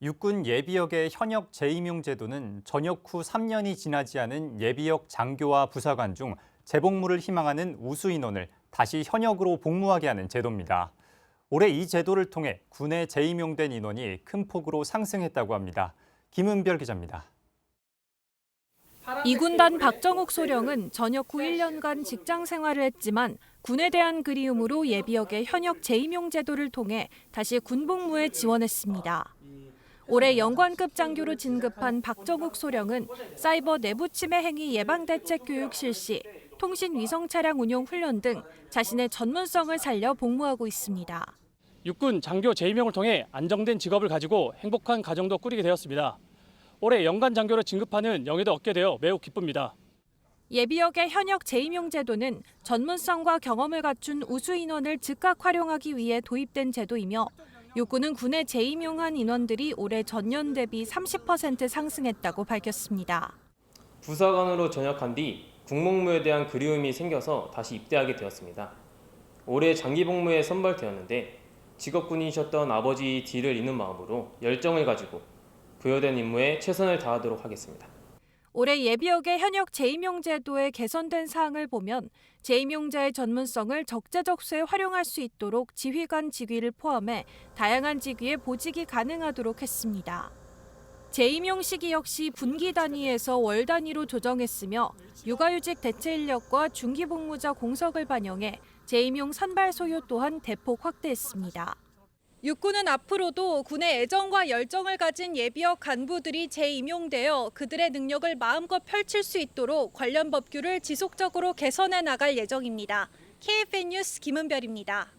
육군 예비역의 현역 재임용 제도는 전역 후 3년이 지나지 않은 예비역 장교와 부사관 중 재복무를 희망하는 우수 인원을 다시 현역으로 복무하게 하는 제도입니다. 올해 이 제도를 통해 군에 재임용된 인원이 큰 폭으로 상승했다고 합니다. 김은별 기자입니다. 이군단 박정욱 소령은 전역 후 1년간 직장 생활을 했지만 군에 대한 그리움으로 예비역의 현역 재임용 제도를 통해 다시 군복무에 지원했습니다. 올해 영관급 장교로 진급한 박정욱 소령은 사이버 내부 침해 행위 예방 대책 교육 실시, 통신 위성 차량 운용 훈련 등 자신의 전문성을 살려 복무하고 있습니다. 육군 장교 재임용을 통해 안정된 직업을 가지고 행복한 가정도 꾸리게 되었습니다. 올해 연간 장교로 진급하는 영예도 얻게 되어 매우 기쁩니다. 예비역의 현역 재임용 제도는 전문성과 경험을 갖춘 우수 인원을 즉각 활용하기 위해 도입된 제도이며 육군은 군에 재임용한 인원들이 올해 전년 대비 30% 상승했다고 밝혔습니다. 부사관으로 전역한 뒤 군복무에 대한 그리움이 생겨서 다시 입대하게 되었습니다. 올해 장기 복무에 선발되었는데 직업군이셨던 아버지 뒤를 잇는 마음으로 열정을 가지고 부여된 임무에 최선을 다하도록 하겠습니다. 올해 예비역의 현역 재임용 제도의 개선된 사항을 보면 재임용자의 전문성을 적재적소에 활용할 수 있도록 지휘관 직위를 포함해 다양한 직위에 보직이 가능하도록 했습니다. 재임용 시기 역시 분기 단위에서 월 단위로 조정했으며 육아휴직 대체 인력과 중기 복무자 공석을 반영해 재임용 선발 소요 또한 대폭 확대했습니다. 육군은 앞으로도 군의 애정과 열정을 가진 예비역 간부들이 재임용되어 그들의 능력을 마음껏 펼칠 수 있도록 관련 법규를 지속적으로 개선해 나갈 예정입니다. KFN 뉴스 김은별입니다.